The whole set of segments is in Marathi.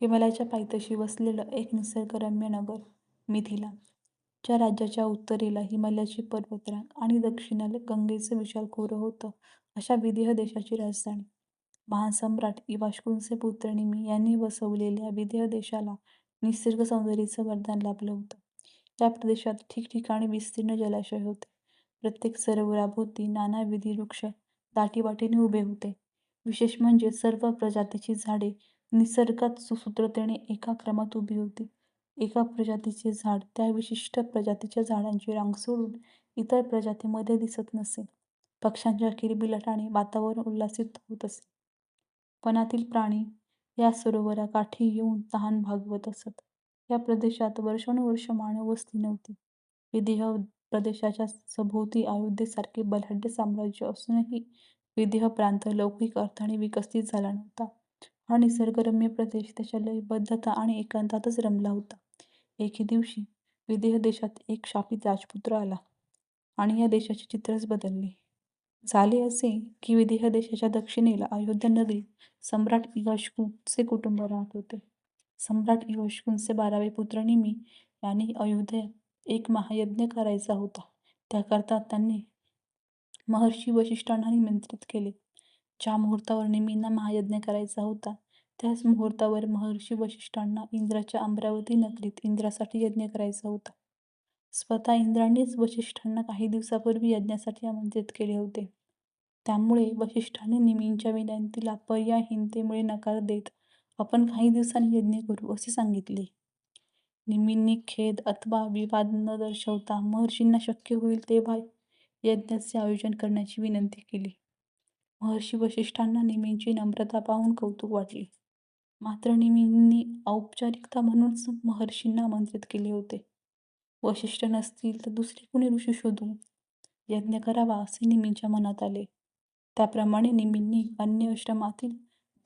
हिमालयाच्या पायथ्याशी वसलेलं एक निसर्गरम्य नगर मिथिला, ज्या राज्याच्या उत्तरेला हिमालयाची पर्वतरांग आणि दक्षिणेला गंगेचं विशाल खोरं होतं अशा विदेह देशाची राजधानी. महान सम्राट इवाश्कूंचे पुत्र निमी यांनी वसवलेल्या विदेह देशाला निसर्ग सौंदर्याचं वरदान लाभलं होतं. या प्रदेशात ठिकठिकाणी विस्तीर्ण जलाशय होते. प्रत्येक सरोवराभोवती नानाविध वृक्ष दाटीवाटीने उभे होते. विशेष म्हणजे सर्व प्रजातीची झाडे निसर्गात सुसूत्रतेने एका क्रमात उभी होती. एका प्रजातीचे झाड त्या विशिष्ट प्रजातीच्या झाडांची रांग सोडून इतर प्रजातीमध्ये दिसत नसे. पक्ष्यांच्या किलबिलाटाने वातावरण उल्लासित होत असे. वनातील प्राणी या सरोवराकाठी येऊन तहान भागवत असत. या प्रदेशात वर्षानुवर्षे मानव वस्ती नव्हती. विदेह प्रदेशाच्या सभोवती अयोध्येसारखे बलाढ्य साम्राज्य असूनही विदेह प्रांत लौकिक अर्थाने विकसित झाला नव्हता. हा निसर्गरम्य प्रदेश त्याच्या लयबद्धता आणि एकांतातच रमला होता. एके दिवशी विदेह देशात एक शापित राजपुत्र आला आणि या देशाचे चित्रच बदलले. झाले असे की विदेह देशाच्या दक्षिणेला अयोध्या नगरीत सम्राट इवाश्कू कुटुंब राहत होते. सम्राट इवाश्कूंचे बारावे पुत्र निमी याने अयोध्येत एक महायज्ञ करायचा होता. त्याकरता त्याने महर्षी वसिष्ठांना निमंत्रित केले. ज्या मुहूर्तावर निमींना महायज्ञ करायचा होता त्याच मुहूर्तावर महर्षी वसिष्ठांना इंद्राच्या अमरावती नगरीत इंद्रासाठी यज्ञ करायचा होता. स्वतः इंद्रानेच वसिष्ठांना काही दिवसांपूर्वी यज्ञासाठी आमंत्रित केले होते. त्यामुळे वसिष्ठांनी निमींच्या विनंतीला पर्यायहीनतेमुळे नकार देत आपण काही दिवसांनी यज्ञ करू असे सांगितले. निमींनी खेद अथवा विवाद न दर्शवता महर्षींना शक्य होईल तेव्हा यज्ञाचे आयोजन करण्याची विनंती केली. महर्षी वसिष्ठांना निमींची नम्रता पाहून कौतुक वाटले. मात्र निमींनी औपचारिकता म्हणूनच महर्षींना आमंत्रित केले होते. वसिष्ठ नसतील तर दुसरे कुणी ऋषी शोधू, यज्ञ करावा असे निमींच्या मनात आले. त्याप्रमाणे निमींनी अन्य आश्रमातील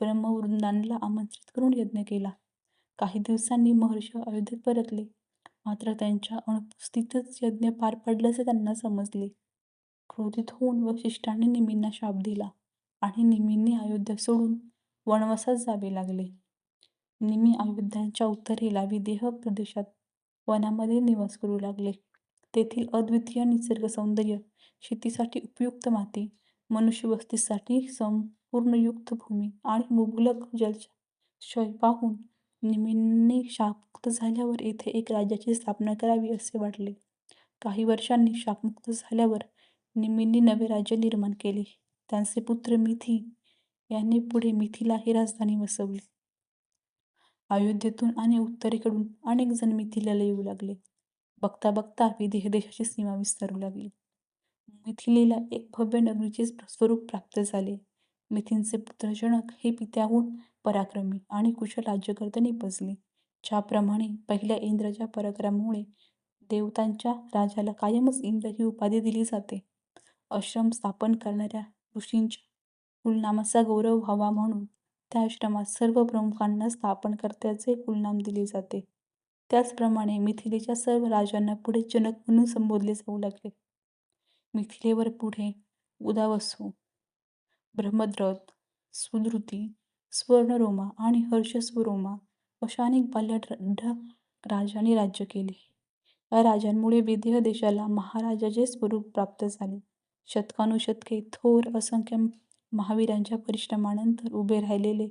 ब्रह्मवृंदांना आमंत्रित करून यज्ञ केला. काही दिवसांनी महर्षी अयोध्येत परतले. मात्र त्यांच्या अनुपस्थितीतच यज्ञ पार पडल्याचे त्यांना समजले. क्रोधित होऊन वसिष्ठांनी निमींना शाप दिला आणि निमींनी अयोध्या सोडून वनवासात जावे लागले. निमी अयोध्याच्या उत्तरेला विदेह प्रदेशात वनामध्ये निवास करू लागले. तेथील अद्वितीय निसर्गसौंदर्य, शेतीसाठी उपयुक्त माती, मनुष्यवस्तीसाठी संपूर्ण युक्त भूमी आणि मुबलक जलाशय पाहून निमींनी शापमुक्त झाल्यावर येथे एक राज्याची स्थापना करावी असे वाटले. काही वर्षांनी शापमुक्त झाल्यावर निमींनी नवे राज्य निर्माण केले. त्यांचे पुत्र मिथी यांनी पुढे मिथिला ही राजधानी वसवली. अयोध्येतून आणि उत्तरेकडून अनेक जण मिथिलेला येऊ लागले. बघता बघता विदेह देशाची सीमा विस्तारू लागली. मिथिलेला एक भव्य नगरीचे स्वरूप प्राप्त झाले. मिथींचे पुत्र जनक हे पित्याहून पराक्रमी आणि कुशल राज्यकर्ते निपजले. ज्याप्रमाणे पहिल्या इंद्राच्या पराक्रमामुळे देवतांच्या राजाला कायमच इंद्र ही उपाधी दिली जाते, आश्रम स्थापन करणाऱ्या ऋषींच्या कुलनामाचा गौरव व्हावा म्हणून त्या आश्रमात सर्व प्रमुखांना स्थापनकर्त्याचे कुलनाम दिले जाते, त्याचप्रमाणे मिथिलेच्या सर्व राजांना पुढे जनक म्हणून संबोधले जाऊ लागले. मिथिलेवर पुढे उदावसू ब्रह्मद्रथ सुधृती, स्वर्णरोमा आणि हर्षस्वरोमा अशा अनेक बलाढ्य राजांनी राज्य केले. या राजांमुळे विदेह देशाला महाराजाचे स्वरूप प्राप्त झाले. शतकानुशतके थोर असंख्य महावीरांच्या परिश्रमानंतर उभे राहिलेले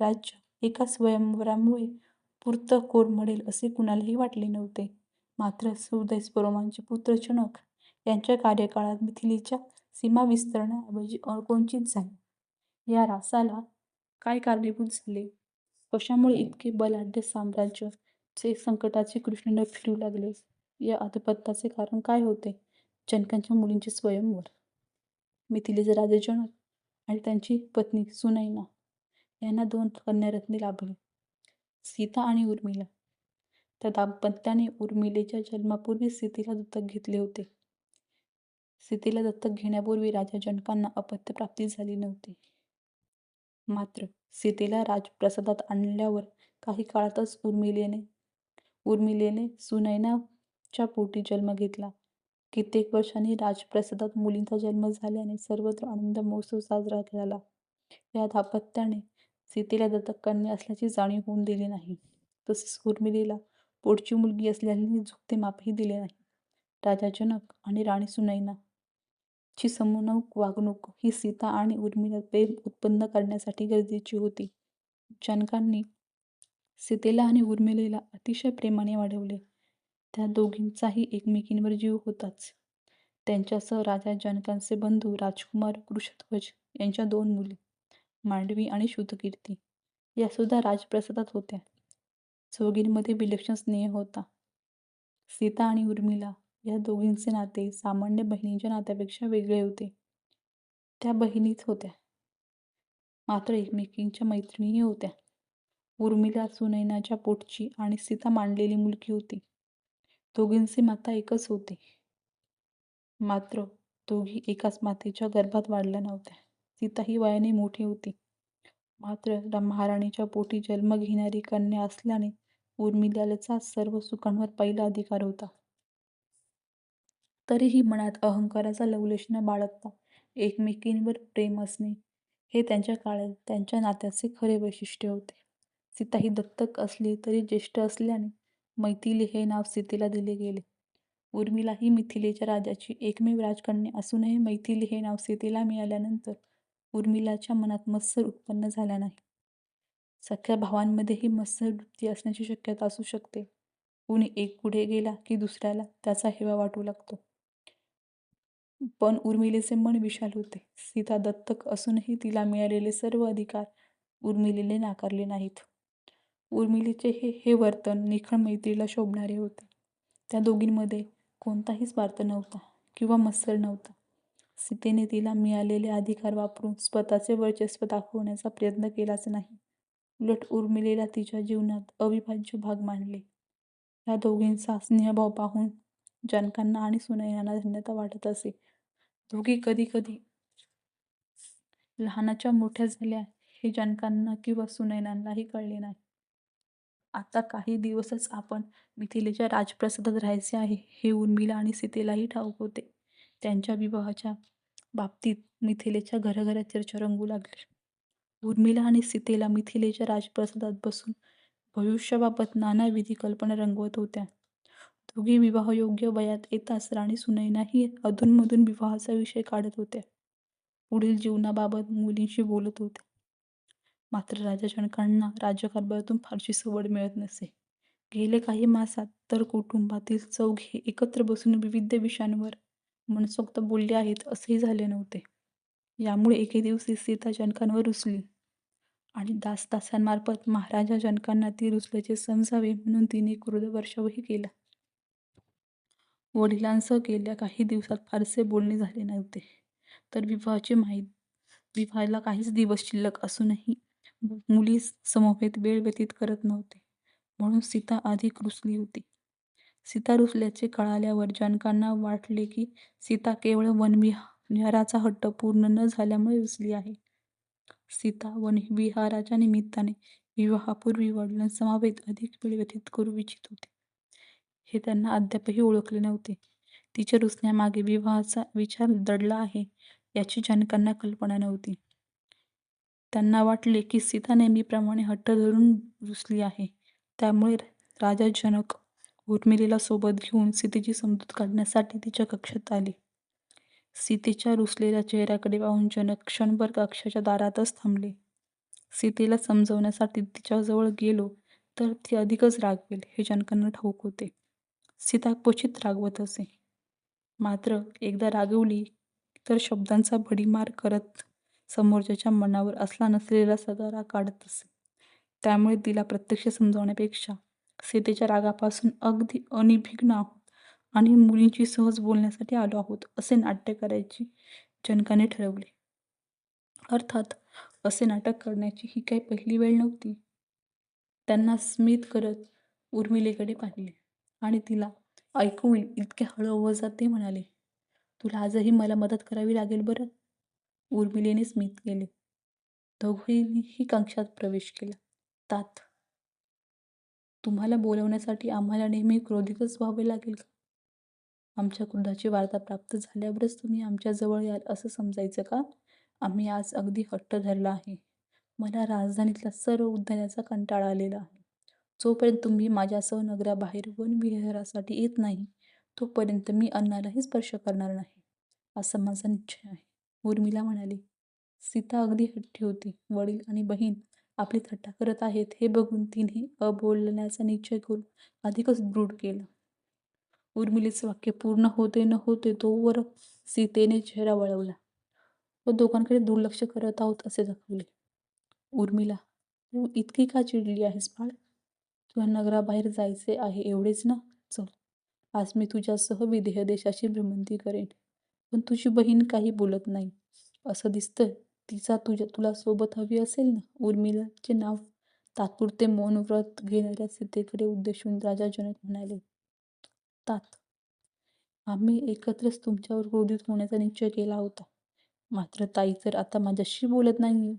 राज्य एका स्वयंवरामुळे पुरतं कोरमडेल असे कुणालाही वाटले नव्हते. मात्र सुधर्मस्वरोमाचे पुत्र जनक यांच्या कार्यकाळात मिथिलेच्या सीमा विस्तारण्याऐवजी अकोंचित झाले या रासाला काय कारणीभूत झाले? कशामुळे इतके बलाढ्य साम्राज्य चे संकटाचे कृष्ण न फिरू लागले? या अधःपतनाचे कारण काय होते? जनकांच्या मुलींचे स्वयंवर मिथिलेचे राजे जनक आणि त्यांची पत्नी सुनैना यांना दोन कन्यारत्ने लाभली, सीता आणि उर्मिला. त्या दाम्पत्याने उर्मिलेच्या जन्मापूर्वी सीतेला दत्तक घेतले होते. सीतेला दत्तक घेण्यापूर्वी राजा जनकांना अपत्यप्राप्ती झाली नव्हती. मात्र सीतेला राजप्रसादात आणल्यावर काही काळातच उर्मिलेने उर्मिलेने सुनैनाच्या पोटी जन्म घेतला. कित्येक वर्षांनी राजप्रासादात मुलींचा जन्म झाल्याने सर्वत्र आनंद महोत्सव साजरा झाला. या दाम्पत्याने सीतेला दत्तक कन्या असल्याची जाणीव होऊन दिली नाही. तसेच उर्मिलेला पोटची मुलगी असल्याने झुकते मापही दिले नाही. राजा जनक आणि राणी सुनैना ची समवूक वागणूक ही सीता आणि उर्मिला प्रेम उत्पन्न करण्यासाठी गरजेची होती. जनकांनी सीतेला आणि उर्मिलेला अतिशय प्रेमाने वाढवले. त्या दोघींचाही एकमेकींवर जीव होताच. त्यांच्यासह राजा जनकांचे बंधू राजकुमार वृषध्वज यांच्या दोन मुली मांडवी आणि श्रुतकीर्ती या सुद्धा राजप्रसादात होत्या. चौघींमध्ये विलक्षण स्नेह होता. सीता आणि उर्मिला या दोघींचे नाते सामान्य बहिणींच्या नात्यापेक्षा वेगळे होते. त्या बहिणीच होत्या. मात्र एकमेकींच्या मैत्रिणीही होत्या. उर्मिला सुनैनाच्या पोटची आणि सीता मांडलेली मुलगी होती. दोघींचे माता एकच होती. मात्र दोघी एकाच मातेच्या गर्भात वाढल्या नव्हत्या. सीता ही वयाने मोठी होती. मात्र महाराणीच्या पोटी जन्म घेणारी कन्या असल्याने उर्मिलाचा सर्व सुखांवर पहिला अधिकार होता. तरीही मनात अहंकाराचा लवलेश न बाळगता एकमेकींवर प्रेम असणे हे त्यांच्या काळात त्यांच्या नात्याचे खरे वैशिष्ट्य होते. सीता ही दत्तक असली तरी ज्येष्ठ असल्याने मैथिली हे नाव सीतेला दिले गेले. उर्मिला ही मिथिलेच्या राजाची एकमेव राजकन्या असूनही मैथिली हे नाव सीतेला मिळाल्यानंतर उर्मिलाच्या मनात मत्सर उत्पन्न झाला नाही. सख्या भावांमध्येही मत्सर वृत्ती असण्याची शक्यता असू शकते. कुणी एक पुढे गेला की दुसऱ्याला त्याचा हेवा वाटू लागतो. पण उर्मिलेचे मन विशाल होते. सीता दत्तक असूनही तिला मिळालेले सर्व अधिकार उर्मिलेने नाकारले नाहीत. उर्मिलीचे हे हे वर्तन निखळ मैत्रीला शोभणारे होते. त्या दोघींमध्ये कोणताही स्वार्थ नव्हता किंवा मत्सर नव्हता. सीतेने तिला मिळालेले अधिकार वापरून स्वतःचे वर्चस्व दाखवण्याचा प्रयत्न केलाच नाही. उलट उर्मिलेला तिच्या जीवनात अविभाज्य भाग मानले. या दोघींचा स्नेहभाव पाहून जनकांना आणि सुनयनांना धन्यता वाटत असे. दोघी कधी कधी लहानाच्या मोठ्या झाल्या हे जनकांना किंवा सुनयनांनाही कळले नाही. आता काही दिवसच आपण मिथिलेच्या राजप्रसादात राहायचे आहे हे उर्मिला आणि सीतेलाही ठाऊक होते. त्यांच्या विवाहाच्या बाबतीत मिथिलेच्या घराघरात चर्चा रंगू लागली. उर्मिला आणि सीतेला मिथिलेच्या राजप्रसादात बसून भविष्याबाबत नानाविधी कल्पना रंगवत होत्या. दोघी विवाहयोग्य वयात येताच राणी सुनैनाही अधूनमधून विवाहाचा विषय काढत होत्या. पुढील जीवनाबाबत मुलींशी बोलत होत्या. मात्र राजा जनकांना राज्यकारभारातून फारशी सवड मिळत नसे. गेले काही मासात तर कुटुंबातील चौघे एकत्र बसून विविध विषयांवर मनसोक्त बोलले आहेत असेही झाले नव्हते. यामुळे एके दिवशी सीता जनकांवर रुसली. आणि दासदासांमार्फत महाराजा जनकांना ती रुसल्याचे समजावे म्हणून तिने क्रोध वर्षावही केला. वडिलांसह गेल्या काही दिवसात फारसे बोलणे झाले नव्हते. तर विवाहाची माहीत विवाहाला काहीच दिवस शिल्लक असूनही मुली समवेत वेळ व्यतीत करत नव्हते. म्हणून सीता अधिक रुसली होती. सीता रुसल्याचे कळाल्यावर जनकांना वाटले की सीता केवळ वनविहाराचा हट्ट पूर्ण न झाल्यामुळे रुसली आहे. सीता वनविहाराच्या निमित्ताने विवाहापूर्वी वडिलांसमवेत अधिक वेळ व्यतीत करू इच्छित होते. हे त्यांना अद्यापही ओळखले नव्हते. तिच्या रुसण्यामागे विवाहाचा विचार दडला आहे याची जनकांना कल्पना नव्हती. त्यांना वाटले की सीता नेहमीप्रमाणे हट्ट धरून रुसली आहे. त्यामुळे राजा जनक उर्मिलेला सोबत घेऊन सीतेची समजूत काढण्यासाठी तिच्या कक्षात आले. सीतेच्या रुसलेल्या चेहऱ्याकडे पाहून जनक क्षणभर कक्षाच्या दारातच थांबले. सीतेला समजवण्यासाठी तिच्याजवळ गेलो तर ती अधिकच रागवेल हे जनकांना ठाऊक होते. सीता क्वचित रागवत असे. मात्र एकदा रागवली तर शब्दांचा भडीमार करत समोरच्याच्या मनावर असला नसलेला सगळा काढत असे. त्यामुळे तिला प्रत्यक्ष समजावण्यापेक्षा सीतेच्या रागापासून अगदी अनिभिघ्न आहोत आणि मुलींची सहज बोलण्यासाठी आलो आहोत असे नाट्य करायची जनकाने ठरवले. अर्थात असे नाटक करण्याची ही काही पहिली वेळ नव्हती. त्यांना स्मित करत उर्मिलेकडे पाहिले आणि तिला ऐकू येईल इतके हळू जाते म्हणाले. तुला आजही मला मदत करावी लागेल बरं? उर्मिलेने स्मित केले. दोघींनीही कक्षात प्रवेश केला. तात तुम्हाला बोलवण्यासाठी आम्हाला नेहमी क्रोधितच व्हावे लागेल का? आमच्या क्रोधाची वार्ता प्राप्त झाल्यावरच तुम्ही आमच्याजवळ याल असं समजायचं का? आम्ही आज अगदी हट्ट धरला आहे. मला राजधानीतल्या सर्व उद्यानाचा कंटाळा आलेला आहे. जोपर्यंत तुम्ही माझ्यासह नगराबाहेर वनविहारासाठी येत नाही तोपर्यंत मी अन्नालाही स्पर्श करणार नाही असा माझा निश्चय आहे. उर्मिला म्हणाली सीता अगदी हट्टी होती. वडील आणि बहीण आपली थट्टा करत आहेत हे बघून तिने अबोलण्याचा निश्चय करून अधिकच दृढ केलं. उर्मिलेचं वाक्य पूर्ण होते न होते तोवर सीतेने चेहरा वळवला. व दोघांकडे दुर्लक्ष करत आहोत असे दाखवले. उर्मिला तू इतकी का चिडली आहेस बाळ? तुला नगराबाहेर जायचे आहे एवढेच ना? चल आज मी तुझ्यासह विदेह देशाची भ्रमंती करेन. पण तुझी बहीण काही बोलत नाही. असं दिसतं तिचा तुझ्या तुला सोबत हवी असेल ना? उर्मिलाचे नाव तात्पुरते मौन व्रत घेणाऱ्या सीतेकडे उद्देशून राजा जनक म्हणाले तात आम्ही एकत्रच तुमच्यावर क्रोधित होण्याचा निश्चय केला होता. मात्र ताई तर आता माझ्याशी बोलत नाही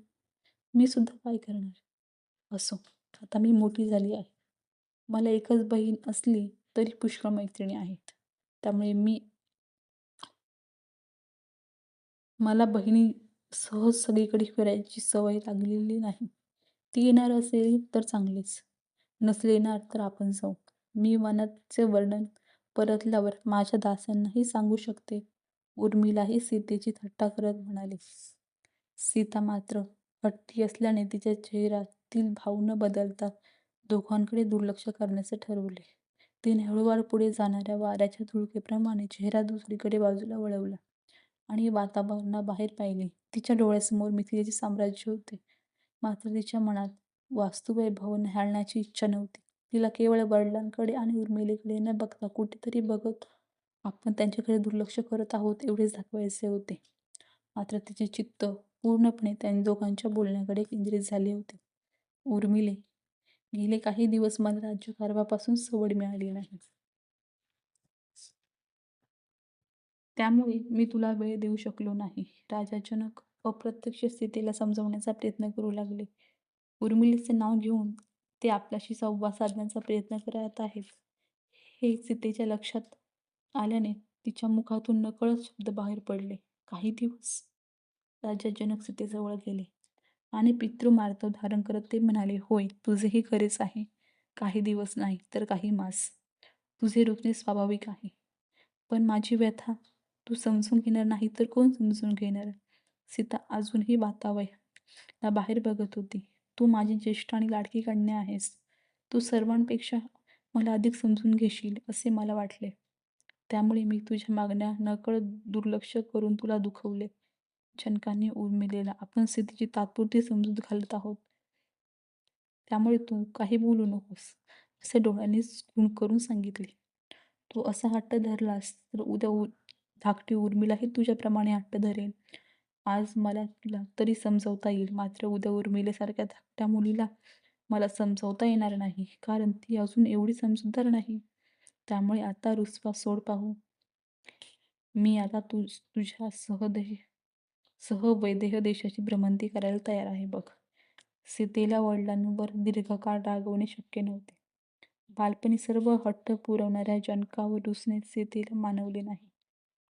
मी सुद्धा काय करणार? असो आता मी मोठी झाली आहे. मला एकच बहीण असली तरी पुष्कळ मैत्रिणी आहेत. त्यामुळे मी मला बहिणी सहज सगळीकडे फिरायची सवय लागलेली नाही. ती येणार असेल तर चांगलीच. नसले येणार तर आपण जाऊ. मी वनाचे वर्णन परतल्यावर माझ्या दासांनाही सांगू शकते. उर्मिलाही सीतेची थट्टा करत म्हणाली. सीता मात्र हट्टी असल्याने तिच्या चेहऱ्यातील भाव न बदलता दोघांकडे दुर्लक्ष करण्याचे ठरवले. तिने हळूवार पुढे जाणाऱ्या वाऱ्याच्या धुळकेप्रमाणे चेहरा दुसरीकडे बाजूला वळवला. आणि वातावरणाबाहेर पाहिले. तिच्या डोळ्यासमोर मिथिलेचे साम्राज्य होते. मात्र तिच्या मनात वास्तुवैभव न्याहाळण्याची इच्छा नव्हती. तिला केवळ वडिलांकडे आणि उर्मिलेकडे न बघता कुठेतरी बघत आपण त्यांच्याकडे दुर्लक्ष करत आहोत एवढेच दाखवायचे होते. मात्र तिचे चित्त पूर्णपणे त्या दोघांच्या बोलण्याकडे केंद्रित झाले होते. उर्मिले गेले काही दिवस मला राज्यकारभापासून सवड मिळाली नाही. त्यामुळे मी तुला वेळ देऊ शकलो नाही. राजा जनक अप्रत्यक्ष स्थितीला समजवण्याचा प्रयत्न करू लागले. उर्मिलेचे नाव घेऊन ते आपल्याशी संवाद साधण्याचा प्रयत्न करत आहेत. हे सीतेच्या लक्षात आल्याने तिच्या मुखातून नकळत शब्द बाहेर पडले. काही दिवस राजा जनक सीतेजवळ गेले आणि पितृमार्तव धारण करत ते म्हणाले होय तुझेही खरेच आहे. काही दिवस नाही तर काही मास. तुझे रुग्णे स्वाभाविक आहे. पण माझी व्यथा तू समजून घेणार नाही तर कोण समजून घेणार? सीता अजूनही वातावय. बाहेर बघत होती. तू माझी ज्येष्ठ आणि लाडकी कन्या आहेस. तू सर्वांपेक्षा मला अधिक समजून घेशील असे मला वाटले. त्यामुळे मी तुझ्या मागण्या नकळत दुर्लक्ष करून तुला दुखवले. जनकाने उर्मिलेला आपण सीतेची तात्पुरती समजूत घालत आहोत. त्यामुळे तू काही बोलू नकोस असे डोळ्यांनी गुण करून सांगितले. तू असा हट्ट धरलास तर उद्या उ धाकटी उर्मिलाही तुझ्याप्रमाणे हट्ट धरेल आज मला तुला तरी समजवता येईल. मात्र उद्या उर्मिलेसारख्या धाकट्या मुलीला मला समजवता येणार नाही. कारण ती अजून एवढी समजूतदार नाही. त्यामुळे आता रुसवा सोड पाहू. मी आता तु तुझ्या सहदेह सह वैदेह देशाची भ्रमंती करायला तयार आहे बघ. सीतेला वडिलांवर दीर्घकाळ रागवणे शक्य नव्हते. बालपणी सर्व हट्ट पुरवणाऱ्या जनकावर रुसने सीतेला मानवले नाही.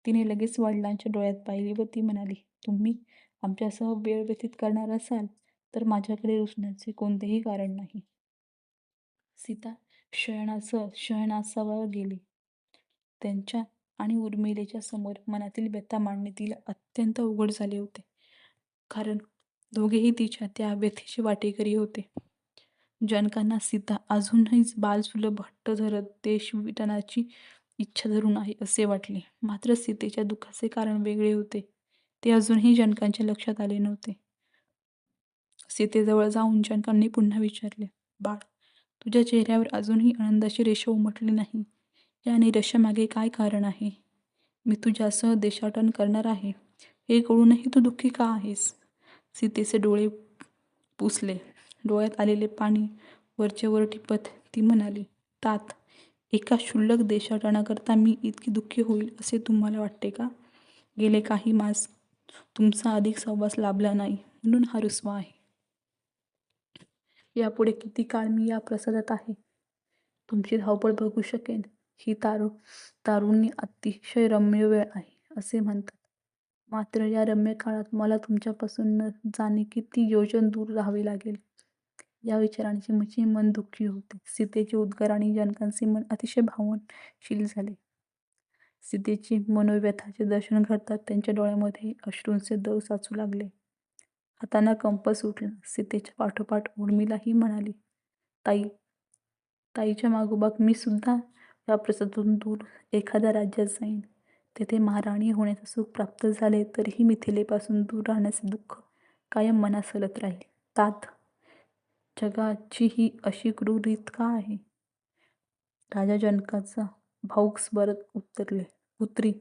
तिने लगेच वडिलांच्या डोळ्यात पाहिली व ती म्हणाली तुम्ही आमच्यासह वेळ व्यतीत करणार असाल तर माझ्याकडे रुसण्याचे कोणतेही कारण नाही. सीता शयनासह शयनासावर गेली. त्यांच्या आणि उर्मिलेच्या समोर मनातील व्यथा मांडणे तिला अत्यंत अवघड झाले होते. कारण दोघेही तिच्या त्या व्यथेचे वाटेकरी होते. जनकांना सीता अजूनही बालसुलभ हट्ट धरत देश इच्छा धरून आहे असे वाटले. मात्र सीतेच्या दुःखाचे कारण वेगळे होते. ते अजूनही जनकांच्या लक्षात आले नव्हते. सीतेजवळ जाऊन जनकांनी पुन्हा विचारले बाळ तुझ्या चेहऱ्यावर अजूनही आनंदाची रेषा उमटली नाही. या निराशामागे काय कारण आहे? मी तुझ्यासह देशाटन करणार आहे. हे कळूनही तू दुःखी का आहेस? सीतेचे डोळे पुसले. डोळ्यात आलेले पाणी वरचेवर टिपत ती म्हणाली तात एका क्षुल्लक देशाटनाकरता मी इतकी दुःखी होईल असे तुम्हाला वाटते का? गेले काही मास तुमचा अधिक सहवास लाभला नाही म्हणून हा रुसवा आहे. यापुढे किती काळ मी या प्रसादात आहे? तुमची धावपळ बघू शकेन. ही तारू तारुण्य अतिशय रम्य वेळ आहे असे म्हणतात. मात्र या रम्य काळात मला तुमच्यापासून न जाणे किती योजन दूर राहावे लागेल? या विचारांची माझे मन दुःखी होते. सीतेचे उद्गार आणि जनकांचे मन अतिशय भावनशील झाले. सीतेची मनोव्यथाचे दर्शन घडतात त्यांच्या डोळ्यामध्ये अश्रूंचे दव साचू लागले. हाताना कंप सुटला सीतेच्या पाठोपाठ उर्मिलाही म्हणाली ताई ताईच्या मागोबाग मी सुद्धा या प्रसादातून दूर एखाद्या राज्यात जाईन. तेथे महाराणी होण्याचं सुख प्राप्त झाले तरीही मिथिलेपासून दूर राहण्याचे दुःख कायम मनात सलत राहील. तात जगाची ही अशी क्रूर रीत का आहे? राजा जनकाचा भाऊक स्वरत उत्तरले पुत्री.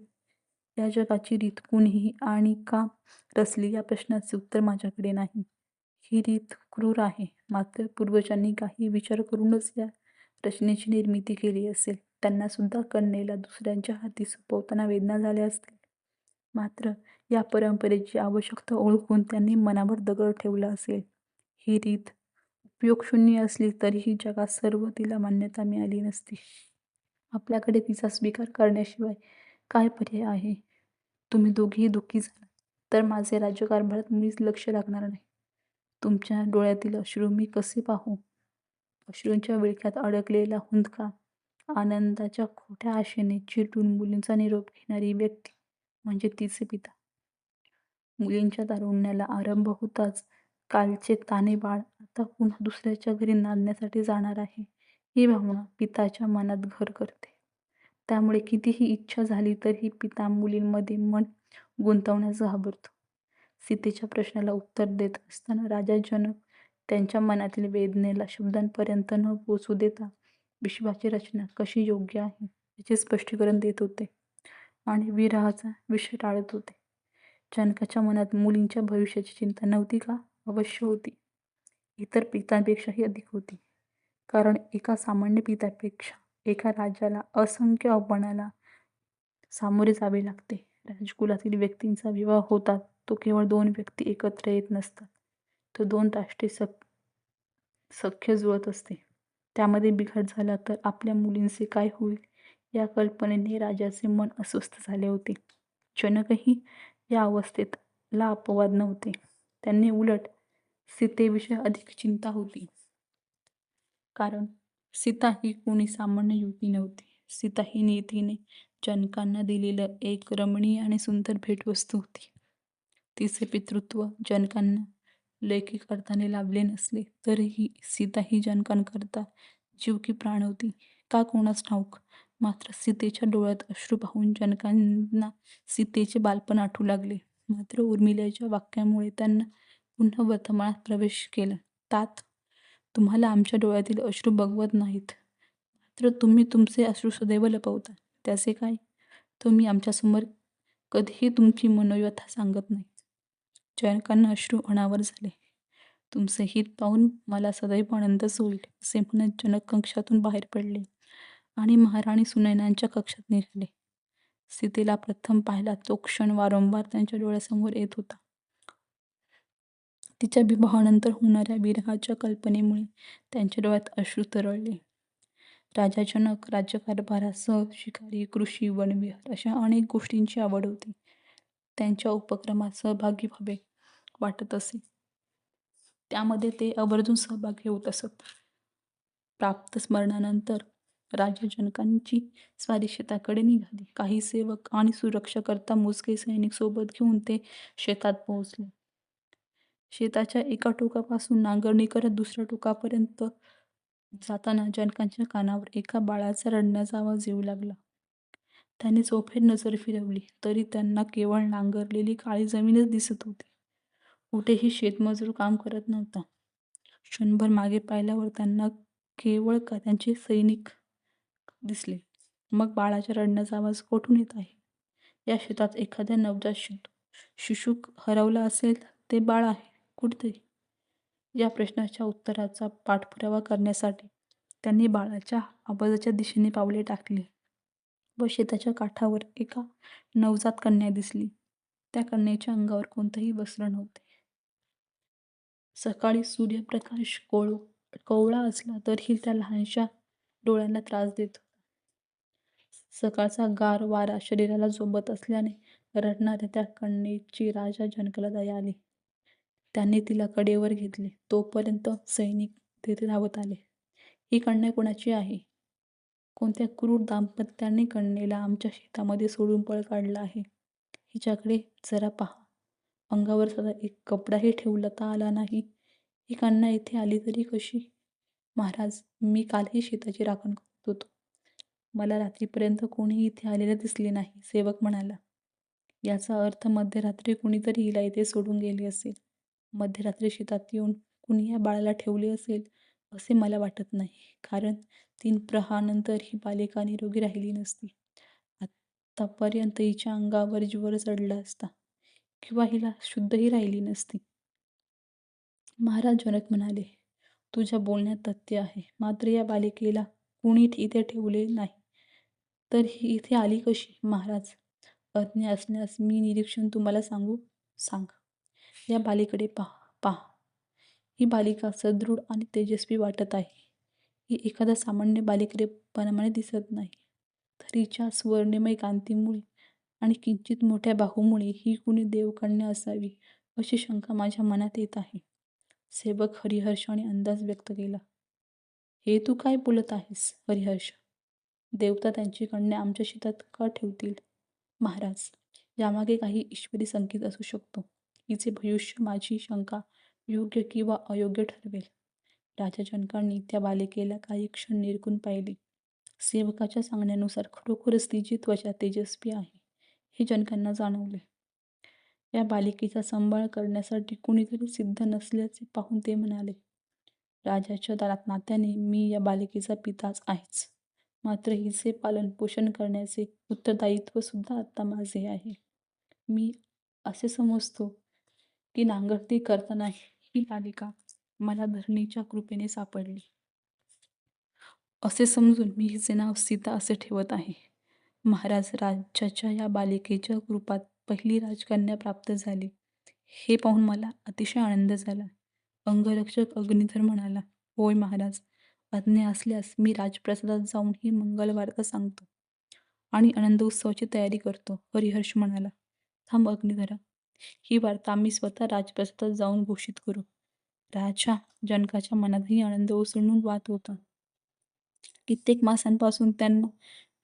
या जगाची रीत कुणीही आणि का रचली या प्रश्नाचे उत्तर माझ्याकडे नाही. ही रीत क्रूर आहे. मात्र पूर्वजांनी काही विचार करूनच या रचनेची निर्मिती केली असेल. त्यांना सुद्धा कन्येला दुसऱ्यांच्या हाती सोपवताना वेदना झाल्या असतील. मात्र या परंपरेची आवश्यकता ओळखून त्यांनी मनावर दगड ठेवला असेल. ही रीत उपयोगशून्य असली तरीही जगात सर्व तिला मान्यता मिळाली नसती. आपल्याकडे तिचा स्वीकार करण्याशिवाय काय पर्याय आहे? तुम्ही दोघेही दुःखी झाला तर माझे राज्यकारभारात मुळीच लक्ष लागणार नाही. तुमच्या डोळ्यातील अश्रू मी कसे पाहू? अश्रूंच्या विळख्यात अडकलेला हुंदका आनंदाच्या खोट्या आशेने चिरटून मुलींचा निरोप घेणारी व्यक्ती म्हणजे तिचे पिता. मुलींच्या तारुण्याला आरंभ होताच कालचे ताने बाळ आता पुन्हा दुसऱ्याच्या घरी नांदण्यासाठी जाणार आहे. ही भावना पिताच्या मनात घर करते. त्यामुळे कितीही इच्छा झाली तरी पिता मुलींमध्ये मन गुंतवण्यास घाबरतो. सीतेच्या प्रश्नाला उत्तर देत असताना राजा जनक त्यांच्या मनातील वेदनेला शब्दांपर्यंत न पोचू देता विश्वाची रचना कशी योग्य आहे याचे स्पष्टीकरण देत होते आणि विरहाचा विषय टाळत होते. जनकाच्या मनात मुलींच्या भविष्याची चिंता नव्हती का? अवश्य होती. इतर पितांपेक्षाही अधिक होती. कारण एका सामान्य पित्यापेक्षा एका राजाला असंख्य आव्हानाला सामोरे जावे लागते. राजकुलातील व्यक्तींचा विवाह होतात तो केवळ दोन व्यक्ती एकत्र येत नसतात. तो दोन राष्ट्रीय सख सख्य जुळत असते. त्यामध्ये बिघाड झाला तर आपल्या मुलींचे काय होईल? या कल्पनेने राजाचे मन अस्वस्थ झाले होते. जनकही या अवस्थेत ला अपवाद नव्हते. त्यांनी उलट सीतेविषयी अधिक चिंता होती. कारण सीता ही कोणी सामान्य युवती नव्हती. सीता ही नीतीने जनकांना दिलेलं एक रमणीय आणि सुंदर भेटवस्तू होती. तिचे पितृत्व जनकांना लैकिक अर्थाने लाभले नसले तरीही सीता ही जनकांकरता जीव की प्राण होती. का कोणास ठाऊक? मात्र सीतेच्या डोळ्यात अश्रू पाहून जनकांना सीतेचे बालपण आठवू लागले. मात्र उर्मिलेच्या वाक्यामुळे त्यांना पुन्हा वर्तमानात प्रवेश केला. तात तुम्हाला आमच्या डोळ्यातील अश्रू बघवत नाहीत. मात्र तुम्ही तुमचे अश्रू सदैव लपवता. त्याचे काय? तुम्ही आमच्यासमोर कधीही तुमची मनोव्यथा सांगत नाही चयनकांना अश्रू अनावर झाले. तुमचे हित पाहून मला सदैव आनंदच होईल असे म्हणत जनक कक्षातून बाहेर पडले आणि महाराणी सुनैनांच्या कक्षात निघाले. सीतेला प्रथम पाहिला तो क्षण वारंवार त्यांच्या डोळ्यासमोर येत होता. तिच्या विवाहानंतर होणाऱ्या विरहाच्या कल्पनेमुळे त्यांच्या डोळ्यात अश्रू तरळले. राजाजनक राज्यकारभारासह शिकारी कृषी वनविहार अशा अनेक गोष्टींची आवड होती. त्यांच्या उपक्रमात सहभागी व्हावे वाटत असे. त्यामध्ये ते आवर्जून सहभागी होत असत. प्राप्त स्मरणानंतर राजाजनकांची स्वारी शेताकडे निघाली. काही सेवक आणि सुरक्षाकरता मोजके सैनिक सोबत घेऊन ते शेतात पोहोचले. शेताच्या एका टोकापासून नांगरणी करत दुसऱ्या टोकापर्यंत जाताना जनकांच्या कानावर एका बाळाचा रडण्याचा आवाज येऊ लागला. त्याने चोफेर नजर फिरवली तरी त्यांना केवळ नांगरलेली काळी जमीनच दिसत होती. कुठेही शेतमजूर काम करत नव्हता. क्षणभर मागे पाहिल्यावर त्यांना केवळ का त्यांचे सैनिक दिसले. मग बाळाच्या रडण्याचा आवाज कोठून येत आहे? या शेतात एखाद्या नवजात शिशू शिशुक हरवला असेल ते बाळ आहे. कुठतरी. या प्रश्नाच्या उत्तराचा पाठपुरावा करण्यासाठी त्यांनी बाळाच्या आवाजाच्या दिशेने पावले टाकली व शेताच्या काठावर एका नवजात कन्या दिसली. त्या कन्येच्या अंगावर कोणतंही वस्त्र नव्हते. सकाळी सूर्यप्रकाश कोळ कोवळा असला तरीही त्या लहानशा डोळ्यांना त्रास देत सकाळचा गार वारा शरीराला झोंबत असल्याने रडणाऱ्या त्या कन्येची राजा जनकला दया आली. त्याने तिला कडेवर घेतले. तोपर्यंत सैनिक तेथे धावत आले. ही कन्या कोणाची आहे? कोणत्या क्रूर दाम्पत्याने कन्येला आमच्या शेतामध्ये सोडून पळ काढला आहे? हिच्याकडे जरा पहा. अंगावर सदा एक कपडाही ठेवता आला नाही. ही कन्या इथे आली तरी कशी? महाराज, मी कालही शेताची राखण करत होतो. मला रात्रीपर्यंत कोणीही इथे आलेले दिसले नाही, सेवक म्हणाला. याचा अर्थ मध्यरात्री कुणीतरी हिला इथे सोडून गेले असेल. मध्यरात्री शेतात येऊन कुणी या बाळाला ठेवले असेल असे मला वाटत नाही, कारण तीन प्रहानंतर ही बालिका निरोगी राहिली नसती. आत्तापर्यंत हिच्या अंगावर ज्वर चढला असता किंवा हिला शुद्धही राहिली नसती. महाराज जनक म्हणाले, तुझ्या बोलण्यात तथ्य आहे. मात्र या बालिकेला कुणी इथे ठेवले नाही, तर ही इथे आली कशी? महाराज, अज्ञा असण्यास मी निरीक्षण तुम्हाला सांगू? सांग. या बालिकेकडे पहा. पहा. ही बालिका सदृढ आणि तेजस्वी वाटत आहे. ही एखाद्या सामान्य बालिकेप्रमाणे दिसत नाही. तर हिच्या स्वर्णमय कांतीमुळे आणि किंचित मोठ्या बाहूमुळे ही कुणी देवकन्या असावी अशी शंका माझ्या मनात येत आहे. सेवक हरिहर्षाने अंदाज व्यक्त केला. हे तू काय बोलत आहेस, हरिहर्ष? देवता त्यांची कन्या आमच्या शेतात का ठेवतील? महाराज, यामागे काही ईश्वरी संकेत असू शकतो. हिचे भविष्य माझी शंका योग्य किंवा अयोग्य ठरवेल. राजा जनकांनी त्या बालिकेला काही क्षण निरकून पाहिले. सेवकाच्या सांगण्यानुसार खरोखरच तिची त्वचा तेजस्वी आहे, हे जनकांना जाणवले. या बालिकेचा सांभाळ करण्यासाठी कुणीतरी सिद्ध नसल्याचे पाहून ते म्हणाले, राजाच्या नात्याने मी या बालिकेचा पिताच आहेच. मात्र हिचे पालन-पोषण करण्याचे उत्तरदायित्वसुद्धा आता माझे आहे. मी असे समजतो की नांगरती करताना ही बालिका मला धरणीच्या कृपेने सापडली. असे समजून मी हिचे नाव सीता असे ठेवत आहे. महाराज, राज्याच्या या बालिकेच्या रूपात पहिली राजकन्या प्राप्त झाली, हे पाहून मला अतिशय आनंद झाला. अंगरक्षक अग्निधर म्हणाला, होय महाराज, आज्ञा असल्यास मी राजप्रसादात जाऊन ही मंगलवार्ता सांगतो आणि आनंद उत्सवाची तयारी करतो. हरिहर्ष म्हणाला, थांब अग्निधरा, ही वार्ता आम्ही स्वतः राजप्रसादात जाऊन घोषित करू. राजा जनकाच्या मनातही आनंद ओसंडून वाहत होता. कित्येक मासांपासून त्यांना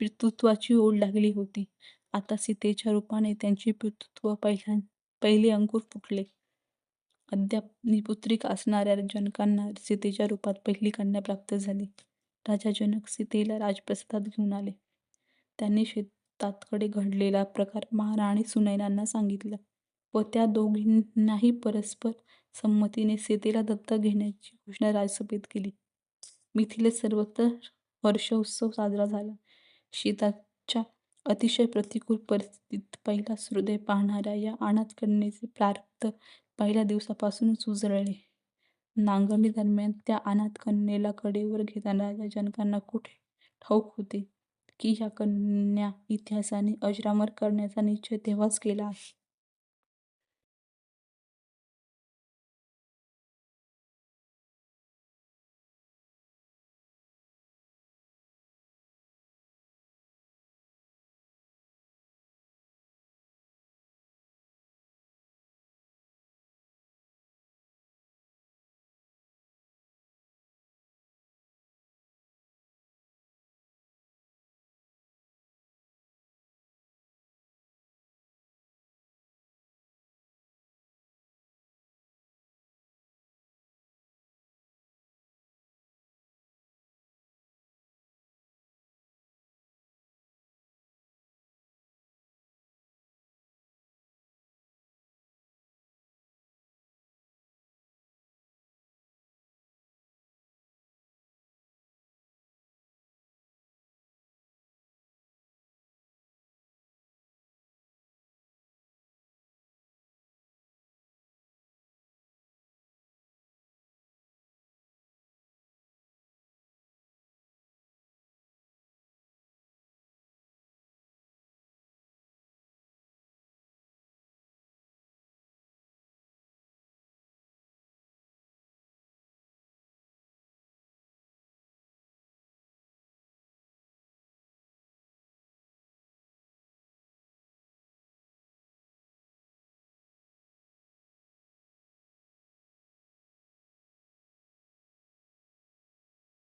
पितृत्वाची ओढ लागली होती. आता सीतेच्या रूपाने त्यांचे पितृत्व पहिल्या पहिले अंकुर फुटले. अद्याप निपुत्रिक असणाऱ्या जनकांना सीतेच्या रूपात पहिली कन्या प्राप्त झाली. राजा जनक सीतेला राजप्रसादात घेऊन आले. त्यांनी शेतातकडे घडलेला प्रकार महाराणी सुनैनांना सांगितला व त्या दोघींनाही परस्पर संमतीने सीतेला दत्तक घेण्याची घोषणा राजसभेत केली. मिथिलेत सर्वत्र हर्षोत्सव साजरा झाला. शेताच्या अतिशय प्रतिकूल परिस्थितीत पहिला सूर्योदय पाहणाऱ्या या अनाथकन्येचे प्रारब्ध पहिल्या दिवसापासूनच उजळले. नांगरणीदरम्यान त्या अनाथ कन्येला कडेवर घेताना राजा जनकांना कुठे ठाऊक होते की या कन्या इतिहासाने अजरामर करण्याचा निश्चय तेव्हाच केला आहे.